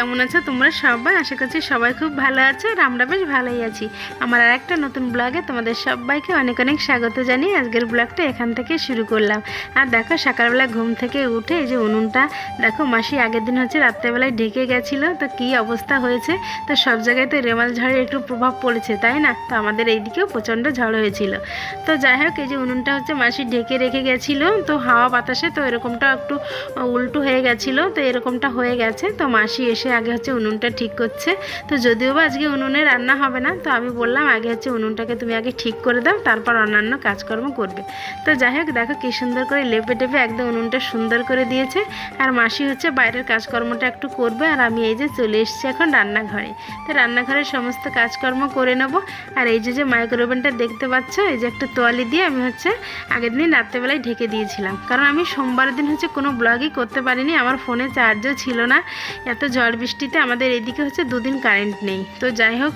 কেমন আছো তোমরা সবাই? আশা করছি সবাই খুব ভালো আছো আর আমরা বেশ ভালোই আছি। আমার আর একটা নতুন ব্লগে তোমাদের সবাইকে অনেক অনেক স্বাগত জানিয়ে আজকের ব্লগটা এখান থেকে শুরু করলাম। আর দেখো সকালবেলা ঘুম থেকে উঠে এই যে উনুনটা, দেখো মাসি আগের দিন হচ্ছে রাত্রেবেলায় ঢেকে গেছিল, তো কী অবস্থা হয়েছে? তো সব জায়গায় তো রেমাল ঝড়ের একটু প্রভাব পড়েছে, তাই না? তো আমাদের এইদিকেও প্রচণ্ড ঝড় হয়েছিল। তো যাই হোক, এই যে উনুনটা হচ্ছে মাসি ঢেকে রেখে গেছিল, তো হাওয়া বাতাসে তো এরকমটা একটু উল্টো হয়ে গেছিল, তো এরকমটা হয়ে গেছে। তো মাসি এসে আগে হচ্ছে উনুনটা ঠিক করছে। তো যদিও বা আজকে উনুনে রান্না হবে না, তো আমি বললাম আগে হচ্ছে উনুনটাকে তুমি আগে ঠিক করে দাও, তারপর অন্যান্য কাজকর্ম করবে। তো যাই হোক, দেখো কী সুন্দর করে লেপে টেপে একদম উনুনটা সুন্দর করে দিয়েছে। আর মাসি হচ্ছে বাইরের কাজকর্মটা একটু করবে, আর আমি এই যে চলে এসেছি এখন রান্নাঘরে। তো রান্নাঘরের সমস্ত কাজকর্ম করে নেব। আর এই যে যে মাইক্রোওভেনটা দেখতে পাচ্ছ, এই যে একটা তোয়ালি দিয়ে আমি হচ্ছে আগের দিন রাত্রেবেলায় ঢেকে দিয়েছিলাম। কারণ আমি সোমবারের দিন হচ্ছে কোনো ব্লগই করতে পারিনি, আমার ফোনে চার্জও ছিল না। এত ঝড় বৃষ্টিতে আমাদের এদিকে হচ্ছে দুদিন কারেন্ট নেই। তো যাই হোক,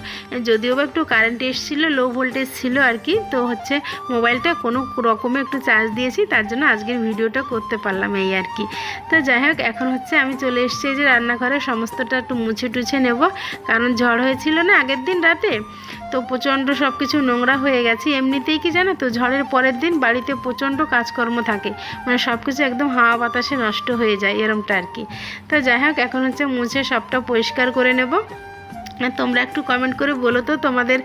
যদিও বা একটু কারেন্ট এসেছিল লো ভোল্টেজ ছিল আর কি, তো হচ্ছে মোবাইলটা কোনো রকমে একটু চার্জ দিয়েছি, তার জন্য আজকের ভিডিওটা করতে পারলাম এই আর কি। তো যাই হোক, এখন হচ্ছে আমি চলে এসেছি যে রান্নাঘরে, সমস্তটা একটু মুছে টুছে নেব, কারণ ঝড় হয়েছিল না আগের দিন রাতে তো প্রচণ্ড সব কিছু নোংরা হয়ে গেছে। এমনিতেই কি জানো তো, ঝড়ের পরের দিন বাড়িতে প্রচণ্ড কাজকর্ম থাকে। মানে সব কিছু একদম হাওয়া বাতাসে নষ্ট হয়ে যায়, এরমটা আর কি। তো যাই হোক, এখন হচ্ছে মুছে সবটা পরিষ্কার করে নেব। তোমরা একটু কমেন্ট করে বলো তো তোমাদের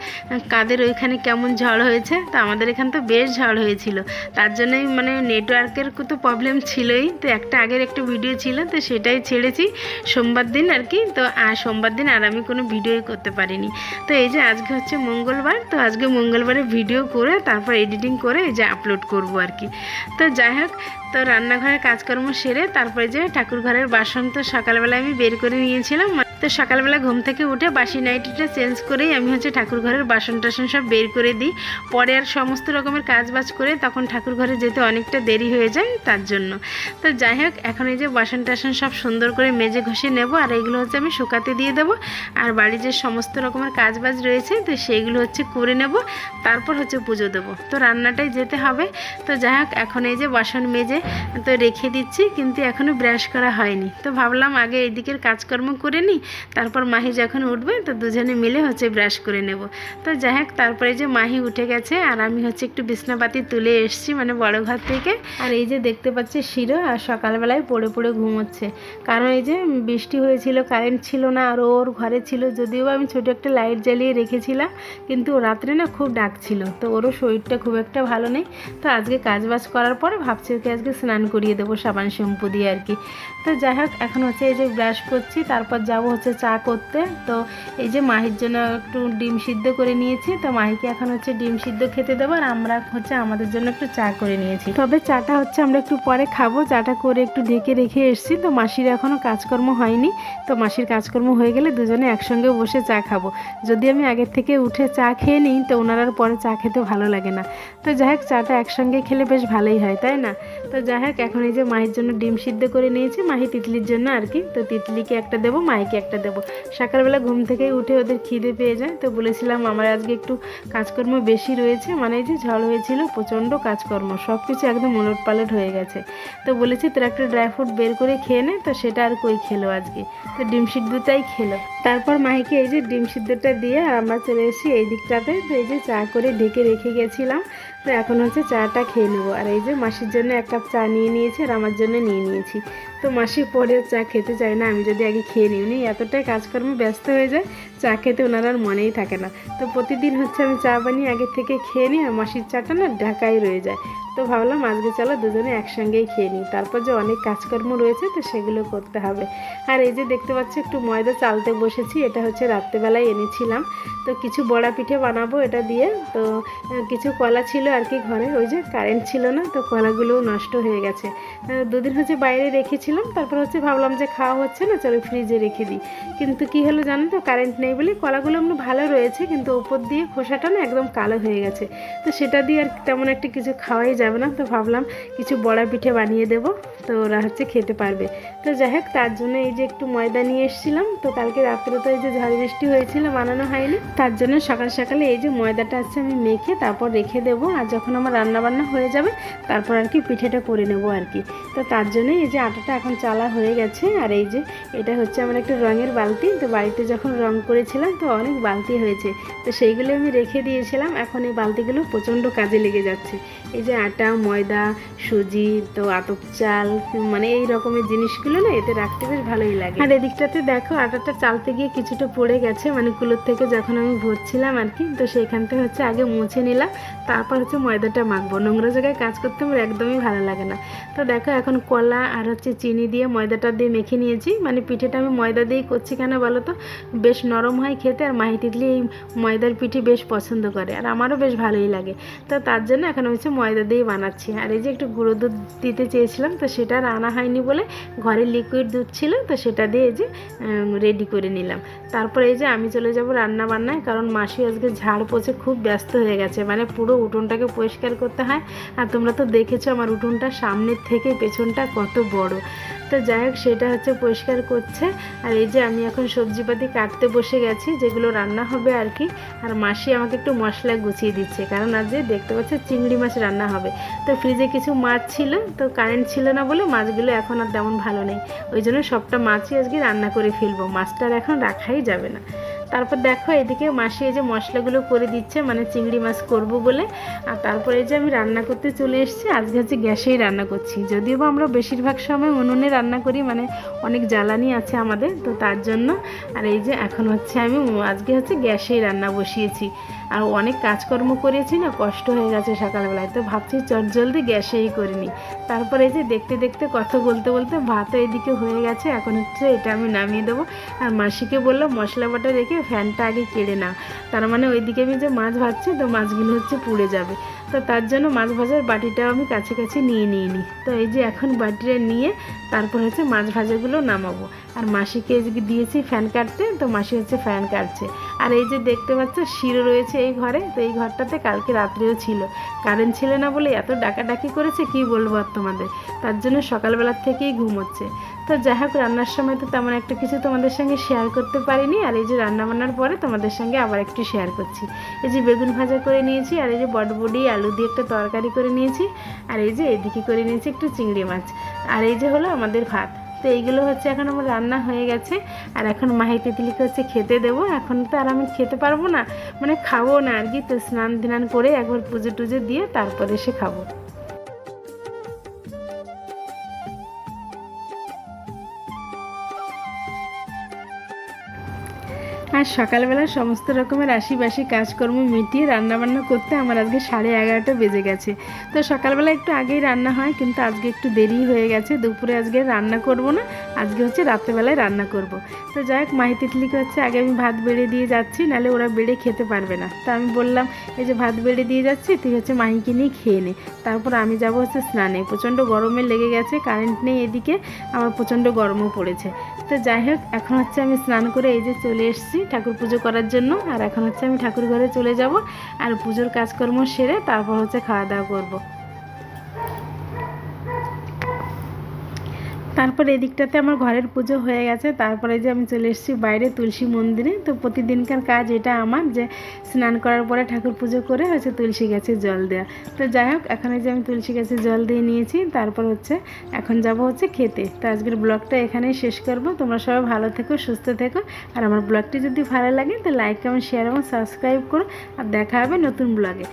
কাদের ওইখানে কেমন ঝড় হয়েছে? তো আমাদের এখানে তো বেশ ঝড় হয়েছিল। তার জন্যই মানে নেটওয়ার্কের তো প্রবলেম ছিলই। তো একটা আগের একটা ভিডিও ছিল, তো সেটাই ছেড়েছি। সোমবার দিন আর কি, তো আর সোমবার দিন আর আমি কোনো ভিডিওই করতে পারিনি। তো এই যে আজকে হচ্ছে মঙ্গলবার, তো আজকে মঙ্গলবারে ভিডিও করে তারপর এডিটিং করে এই যে আপলোড করব আর কি। তো যাই হোক, তো রান্নাঘরের কাজকর্ম সেরে তারপরে যে ঠাকুর ঘরের বাসন তো সকালবেলা আমি বের করে নিয়েছিলাম। তো সকালবেলা ঘুম থেকে উঠে বাসি নাইটিটা চেঞ্জ করেই আমি হচ্ছে ঠাকুর ঘরের বাসন টাসন সব বের করে দিই। পরে আর সমস্ত রকমের কাজ বাজ করে তখন ঠাকুর ঘরে যেতে অনেকটা দেরি হয়ে যায় তার জন্য। তো যাই হোক, এখন এই যে বাসন টাসন সব সুন্দর করে মেজে ঘষে নেব আর এইগুলো হচ্ছে আমি শুকাতে দিয়ে দেবো। আর বাড়ির যে সমস্ত রকমের কাজ বাজ রয়েছে তো সেইগুলো হচ্ছে করে নেব, তারপর হচ্ছে পুজো দেবো। তো রান্নাটাই যেতে হবে। তো যাই হোক, এখন এই যে বাসন মেজে তো রেখে দিচ্ছি কিন্তু এখনও ব্রাশ করা হয়নি। তো ভাবলাম আগে এই দিকের কাজকর্ম করে নিই তারপর মাহি যখন উঠবে, তো দুজনে মিলে হচ্ছে ব্রাশ করে নেব। তো যাই হোক, তারপরে যে মাহি উঠে গেছে, আর আমি হচ্ছে একটু বিছনাপাতি তুলে এসছি মানে বড় ঘর থেকে। আর এই যে দেখতে পাচ্ছি শিরো, আর সকালবেলায় পড়ে পড়ে ঘুমোচ্ছে। কারণ এই যে বৃষ্টি হয়েছিল কারেন্ট ছিল না, আর ওর ঘরে ছিল, যদিও আমি ছোটো একটা লাইট জ্বালিয়ে রেখেছিলাম, কিন্তু রাত্রে না খুব ডাকছিল তো ওরও শরীরটা খুব একটা ভালো নেই। তো আজকে কাজ বাজ করার পরে ভাবছি ওকে আজকে স্নান করিয়ে দেবো সাবান, শ্যাম্পু দিয়ে আর কি। তো যাই হোক, এখন হচ্ছে এই যে ব্রাশ করছি, তারপর যাব হচ্ছে চা করতে। তো এই যে মাহির জন্য একটু ডিম সিদ্ধ করে নিয়েছি। তো মাহিকে এখন হচ্ছে ডিম সিদ্ধ খেতে দেবো আর আমরা হচ্ছে আমাদের জন্য একটু চা করে নিয়েছি। তবে চাটা হচ্ছে আমরা একটু পরে খাব। চাটা করে একটু ঢেকে রেখে এসেছি। তো মাসির এখনও কাজকর্ম হয়নি। তো মাসির কাজকর্ম হয়ে গেলে দুজনে একসঙ্গে বসে চা খাব। যদি আমি আগের থেকে উঠে চা খেয়ে নিই, তো ওনারার পরে চা খেতে ভালো লাগে না। তো যাই হোক, চাটা একসঙ্গে খেলে বেশ ভালোই হয়, তাই না? তো যাই হোক, এখন এই যে মাহির জন্য ডিম সিদ্ধ করে নিয়েছি। মাহি তিতলির জন্য আর কি। তো তিতলিকে একটা দেবো মাইকে একটা দেবো। সকালবেলা ঘুম থেকে উঠে ওদের খিদে পেয়ে যায়। তো বলেছিলাম, আমার আজকে একটু কাজকর্ম বেশি রয়েছে। মানে যে ঝড় হয়েছিল, প্রচণ্ড কাজকর্ম সব কিছু একদম উলট পালট হয়ে গেছে। তো বলেছি তোর একটা ড্রাই ফ্রুট বের করে খেয়ে নে। তো সেটা আর কই খেলো আজকে? তো ডিম সিদ্ধটাই খেলো। তারপর মাহিকে এই যে ডিম সিদ্ধটা দিয়ে আর আমরা চলে এসেছি এই দিকটাতে। তো এই যে চা করে ঢেকে রেখে গেছিলাম। তো এখন হচ্ছে চাটা খেয়ে নেব। আর এই যে মাসির জন্য এক কাপ চা নিয়ে নিয়েছি আর আমার জন্য নিয়ে নিয়েছি। তো মাসি পরে চা খেতে চায় না, আমি যদি আগে খেয়ে নিই। উনি এতটাই কাজকর্মে ব্যস্ত হয়ে যায়, চা খেতে ওনার আর মনেই থাকে না। তো প্রতিদিন হচ্ছে আমি চা বানিয়ে আগে থেকে খেয়ে নিই আর মাসির চাটা না ঢাকাই রয়ে যায়। তো ভাবলাম আজকে চলো দুজনে একসঙ্গেই খেয়ে নিই। তারপর যে অনেক কাজকর্ম রয়েছে, তো সেগুলো করতে হবে। আর এই যে দেখতে পাচ্ছি, একটু ময়দা চালতে বসেছি, এটা হচ্ছে রাত্রেবেলায় এনেছিলাম। তো কিছু বড়া পিঠে বানাবো এটা দিয়ে। তো কিছু কলা ছিল আর কি ঘরে, ওই যে কারেন্ট ছিল না, তো কলাগুলোও নষ্ট হয়ে গেছে। দুদিন হচ্ছে বাইরে রেখেছিলাম, তারপর হচ্ছে ভাবলাম যে খাওয়া হচ্ছে না, চলো ফ্রিজে রেখে দিই। কিন্তু কি হলো জানো তো, কারেন্ট নেই বলে কলাগুলো এমনি ভালো রয়েছে, কিন্তু ওপর দিয়ে খোসাটা না একদম কালো হয়ে গেছে। তো সেটা দিয়ে আর তেমন একটা কিছু খাওয়াই যাবে না, তো ভাবলাম কিছু বড়া পিঠে বানিয়ে দেব, তো ওরা হচ্ছে খেতে পারবে। তো যাই হোক, তার জন্য এই যে একটু ময়দা নিয়ে এসেছিলাম, তো কালকে রাত্রে তো এই যে ঝড় বৃষ্টি হয়েছিল, বানানো হয়নি। তার জন্য সকাল সকালে এই যে ময়দাটা আছে আমি মেখে তারপর রেখে দেবো, আর যখন আমার রান্না বান্না হয়ে যাবে, তারপর আর কি পিঠেটা করে নেব আর কি। তো তার জন্য এই যে আটাটা এখন চালা হয়ে গেছে, আর এই যে এটা হচ্ছে আমার একটা রঙের বালতি, তো বাড়িতে যখন রং করেছিলাম, তো অনেক বালতি হয়েছে। তো সেইগুলো আমি রেখে দিয়েছিলাম, এখন এই বালতিগুলো প্রচণ্ড কাজে লেগে যাচ্ছে। এই যে আটা, ময়দা, সুজি, তো আতপ চাল মানে এই রকমের জিনিসগুলো না এতে রাখতে বেশ ভালোই লাগে। আর এদিকটাতে দেখো আটাটা চালতে গিয়ে কিছুটা পড়ে গেছে মানে কুলোর থেকে যখন আমি ভরছিলাম আর কি, তো সেখান থেকে হচ্ছে আগে মুছে নিলাম, তারপর হচ্ছে ময়দাটা মাখবো। নোংরা জায়গায় কাজ করতে আমার একদমই ভালো লাগে না। তো দেখো এখন কলা আর হচ্ছে চিনি দিয়ে ময়দাটা দিয়ে মেখে নিয়েছি মানে পিঠেটা আমি ময়দা দিয়েই করছি কেন বলো তো? বেশ নরম হয় খেতে আর মাহি তিতলি এই ময়দার পিঠে বেশ পছন্দ করে, আর আমারও বেশ ভালোই লাগে। তো তার জন্য এখন হচ্ছে ময়দা দিয়েই বানাচ্ছি। আর এই যে একটু গুঁড়ো দুধ দিতে চেয়েছিলাম, তো সেটা আর আনা হয়নি বলে ঘরে লিকুইড দুধ ছিল, তো সেটা দিয়ে যে রেডি করে নিলাম। তারপরে এই যে আমি চলে যাব রান্না বান্নায়, কারণ মাসি আজকে ঝাড় পচে খুব ব্যস্ত হয়ে গেছে। মানে পুরো উঠোনটাকে পরিষ্কার করতে হয়। আর তোমরা তো দেখেছ আমার উঠোনটা সামনের থেকে পেছনটা কত বড়। তো যাই হোক সেটা হচ্ছে পরিষ্কার করছে। আর এই যে আমি এখন সবজিপাতি কাটতে বসে গেছি, যেগুলো রান্না হবে আর কি। আর মাসি আমাকে একটু মশলা গুছিয়ে দিচ্ছে, কারণ আজ যে দেখতে পাচ্ছে চিংড়ি মাছ রান্না হবে। তো ফ্রিজে কিছু মাছ ছিল, তো কারেন্ট ছিল না বলে মাছগুলো এখন আর তেমন ভালো নেই। ওই জন্য সবটা মাছই আজকে রান্না করে ফেলব, মাছটা আর এখন রাখাই যাবে না। তারপর দেখো এদিকে মাসি এই যে মশলাগুলো করে দিচ্ছে মানে চিংড়ি মাছ করব বলে। আর তারপরে এই যে আমি রান্না করতে চলে এসেছি, আজকে হচ্ছে গ্যাসেই রান্না করছি। যদিও বা আমরা বেশিরভাগ সময় উনুনে রান্না করি মানে অনেক জ্বালানি আছে আমাদের, তো তার জন্য। আর এই যে এখন হচ্ছে আমি আজকে হচ্ছে গ্যাসেই রান্না বসিয়েছি। আর অনেক কাজকর্ম করেছি না, কষ্ট হয়ে গেছে সকালবেলায়, তো ভাবছি চট জলদি গ্যাসেই করিনি তারপরে এই যে দেখতে দেখতে কথা বলতে বলতে ভাতও এদিকে হয়ে গেছে, এখন হচ্ছে এটা আমি নামিয়ে দেবো। আর মাসিকে বললাম মশলা বাটা রেখে ফ্যানটা আগে কেড়ে নাও। তার মানে ওইদিকে আমি যে মাছ ভাজছি, তো মাছগুলো হচ্ছে পুড়ে যাবে। তো তার জন্য মাছ ভাজার বাটিটাও আমি কাছে কাছে নিয়ে নিয়ে নিই তো এই যে এখন বাটিটা নিয়ে তারপর হচ্ছে মাছ ভাজাগুলো নামাবো। আর মাসিকে দিয়েছি ফ্যান কাটতে, তো মাসি হচ্ছে ফ্যান কাটছে। আর এই যে দেখতে পাচ্ছ শিরো রয়েছে এই ঘরে, তো এই ঘরটাতে কালকে রাত্রেও ছিল। কারেন্ট ছিল না বলে এত ডাকাডাকি করেছে, কি বলব আর তোমাদের? তার জন্য সকালবেলার থেকেই ঘুম হচ্ছে। তো যাই হোক, রান্নার সময় তো তেমন একটা কিছু তোমাদের সঙ্গে শেয়ার করতে পারিনি। আর এই যে রান্না বান্নার পরে তোমাদের সঙ্গে আবার একটু শেয়ার করছি। এই যে বেগুন ভাজা করে নিয়েছি, আর এই যে বটবডি আলু দিয়ে একটা তরকারি করে নিয়েছি, আর এই যে এদিকে করে নিয়েছি একটু চিংড়ি মাছ। আর এই যে হলো আমাদের ভাত। তো এইগুলো হচ্ছে এখন আমার রান্না হয়ে গেছে, আর এখন মাহি তেতলিকে হচ্ছে খেতে দেবো। এখন তো আর আমি খেতে পারব না মানে খাব না আর কি। তো স্নান ধান করে একবার পুজো টুজো দিয়ে তারপরে সে খাব। আর সকালবেলা সমস্ত রকমের আশিবাসি কাজকর্ম মিটিয়ে রান্নাবান্না করতে আমার আজকে সাড়ে এগারোটা বেজে গেছে। তো সকালবেলা একটু আগেই রান্না হয়, কিন্তু আজকে একটু দেরি হয়ে গেছে। দুপুরে আজকে রান্না করব না, আজকে হচ্ছে রাত্রেবেলায় রান্না করব। তো যাই হোক, মাহি তিতলিকে হচ্ছে আগে আমি ভাত বেড়ে দিয়ে যাচ্ছি নাহলে ওরা বেড়ে খেতে পারবে না। তো আমি বললাম, এই যে ভাত বেড়ে দিয়ে যাচ্ছি, তুই হচ্ছে মাহিকে নিয়ে খেয়ে নে। তারপর আমি যাব হচ্ছে স্নানে। প্রচণ্ড গরমে লেগে গেছে, কারেন্ট নেই এদিকে, আমার প্রচণ্ড গরমও পড়েছে। তো যাই হোক, এখন হচ্ছে আমি স্নান করে এই যে চলে এসেছি ঠাকুর পুজো করার জন্য। আর এখন হচ্ছে আমি ঠাকুর ঘরে চলে যাব আর পুজোর কাজকর্ম সেরে তারপর হচ্ছে খাওয়া দাওয়া করব। তারপর এদিকটাতে আমার ঘরের পুজো হয়ে গেছে। তারপরে যে আমি চলে এসেছি বাইরে তুলসী মন্দিরে। তো প্রতিদিনকার কাজ এটা আমার যে স্নান করার পরে ঠাকুর পুজো করে হচ্ছে তুলসী গাছে জল দেওয়া তো যাই হোক, এখন যে আমি তুলসী গাছে জল দিয়ে নিয়েছি। তারপর হচ্ছে এখন যাব হচ্ছে খেতে। তো আজকের ব্লগটা এখানেই শেষ করব। তোমরা সবাই ভালো থেকো, সুস্থ থেকো। আর আমার ব্লগটি যদি ভালো লাগে, তো লাইক, কমেন্ট শেয়ার এবং সাবস্ক্রাইব করো। আর দেখা হবে নতুন ব্লগে।